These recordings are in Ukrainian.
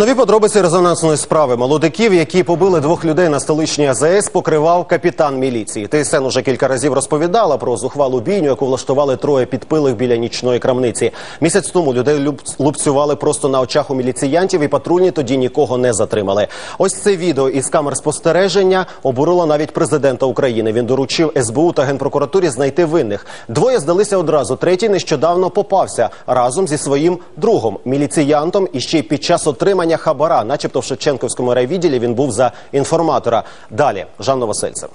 Нові подробиці резонансної справи молодиків, які побили двох людей на столичній АЗС, покривав капітан міліції. ТСН уже кілька разів розповідала про зухвалу бійню, яку влаштували троє підпилих біля нічної крамниці. Місяць тому людей лупцювали просто на очах у міліціянтів, і патрульні тоді нікого не затримали. Ось це відео із камер спостереження обурило навіть президента України. Він доручив СБУ та генпрокуратурі знайти винних. Двоє здалися одразу. Третій нещодавно попався разом зі своїм другом, міліціянтом, і ще й під час отримання хабара, начебто в Шевченківському райвідділі він був за інформатора. Далі Жан Новосельцев.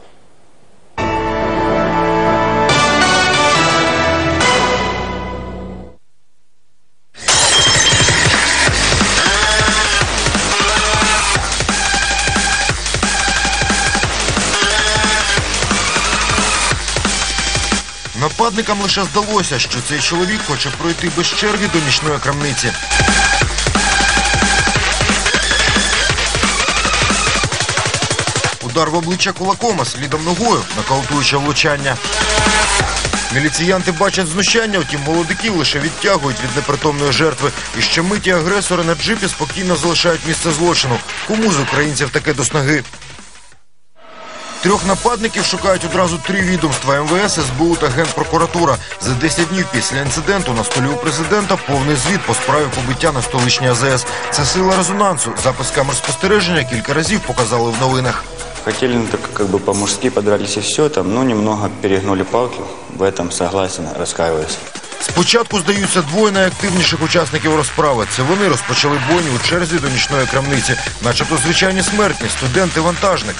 Нападникам лише здалося, що цей чоловік хоче пройти без черги до нічної крамниці. Удар в обличчя кулаком, а слідом ногою, нокаутуюче влучання. Міліціянти бачать знущання, втім молодиків лише відтягують від непритомної жертви. І ще миті агресори на джипі спокійно залишають місце злочину. Кому з українців таке до снаги? Трьох нападників шукають одразу три відомства МВС, СБУ та Генпрокуратура. За 10 днів після інциденту на столі у президента повний звіт по справі побиття на столичній АЗС. Це сила резонансу. Запис камер спостереження кілька разів показали в новинах. Хотели ну, так как бы по-мужски подрались и все там, но немного перегнули палки. В этом согласен, раскаиваюсь. Спочатку здаються двоє найактивніших учасників розправи. Це вони розпочали бойню у черзі до нічної крамниці, начебто звичайні смертні, студенти-вантажник.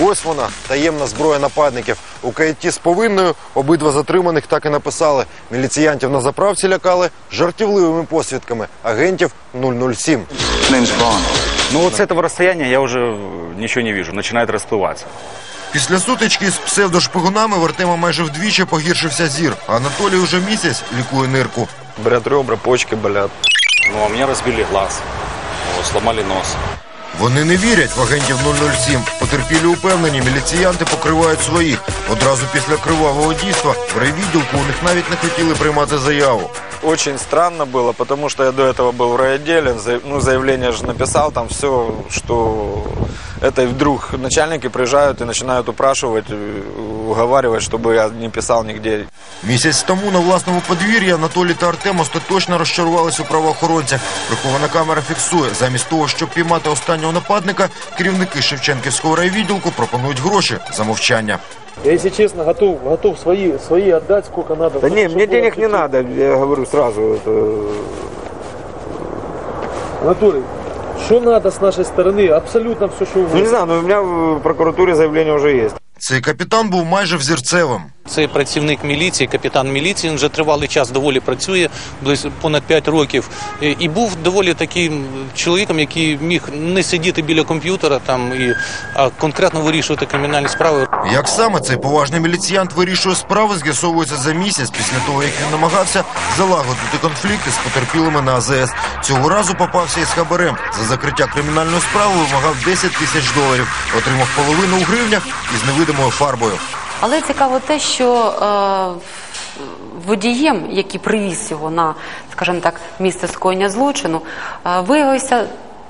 Ось вона, таємна зброя нападників. У каєтті з повинною обидва затриманих так і написали. Міліціянтів на заправці лякали жартівливими посвідками агентів 007. Джеймс Бонд. Ну вот с этого расстояния я уже ничего не вижу, начинает расплываться. Після сутички з псевдошпигунами в Артема майже вдвічі погіршився зір. Анатолій уже місяць лікує нирку. Болят ребра, почки болят. Ну, а у меня разбили глаз, вот, сломали нос. Вони не вірять в агентів 007. Потерпілі упевнені, міліціянти покривають своїх. Одразу після кривавого дійства в райвідділку у них навіть не хотіли приймати заяву Очень странно было, потому что я до этого был в райотделе, за- ну, заявление же написал, там все, что это и вдруг начальники приезжают и начинают упрашивать, э, уговаривать, чтобы я не писал нигде. Місяць тому на власному подвір'ї Анатолій та Артем остаточно розчарувалися у правоохоронцях. Прихована камера фіксує. Замість того, щоб піймати останнього нападника, керівники Шевченківського райвідділку пропонують гроші за мовчання. Я, если честно, готов, готов свои, свои отдать, сколько надо. Да чтобы- не, чтобы мне было денег не отлично. надо, я говорю сразу. Это... Анатолий, что надо с нашей стороны? Абсолютно все, что Ну не угодно. знаю, но у меня в прокуратуре заявление уже есть. Цей капітан був майже взірцевим. Це працівник міліції, капітан міліції. Він вже тривалий час доволі працює, близько понад 5 років. І- І був доволі таким чоловіком, який міг не сидіти біля комп'ютера там і а конкретно вирішувати кримінальні справи. Як саме цей поважний міліціянт вирішує справи, з'ясовується за місяць після того, як він намагався залагодити конфлікти з потерпілими на АЗС. Цього разу попався із хабарем. За закриття кримінальної справи вимагав 10 тисяч доларів, отримав половину у гривнях із невидимою фарбою. Але цікаво те, що е, водієм, який привіз його на, скажімо так, місце скоєння злочину, е, виявився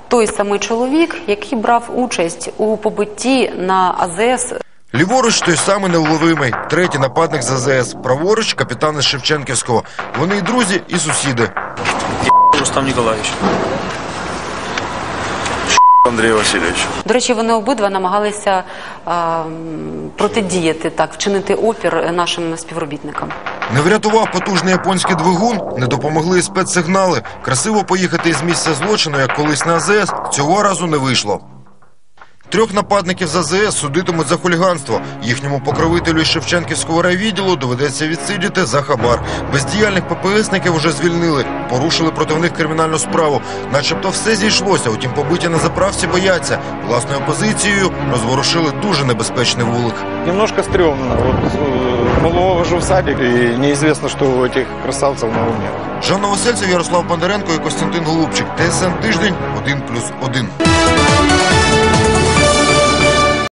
той самий чоловік, який брав участь у побитті на АЗС Ліворуч той самий невловимий, третій нападник з АЗС. Праворуч капітан із Шевченківського. Вони і друзі, і сусіди. Рустам Николаевич. Андрей Васильевич. До речі, вони обидва намагалися а, протидіяти так, вчинити опір нашим співробітникам. Не врятував потужний японський двигун, не допомогли спецсигнали. Красиво поїхати із місця злочину, як колись на АЗС, цього разу не вийшло. Трьох нападників з АЗС судитимуть за хуліганство. Їхньому покровителю із Шевченківського райвідділу доведеться відсидіти за хабар. Бездіяльних ППСників уже звільнили, порушили проти них кримінальну справу. Начебто все зійшлося, утім побиті на заправці бояться. Власною позицією розворушили дуже небезпечний вулик. Немножко стрёмно. Вот э, малого вожу в садик, и неизвестно, что у этих красавцев на уме. Жанна Васильцев, Ярослав Бондаренко і Костянтин Голубчик. ТСН тиждень 1+,1.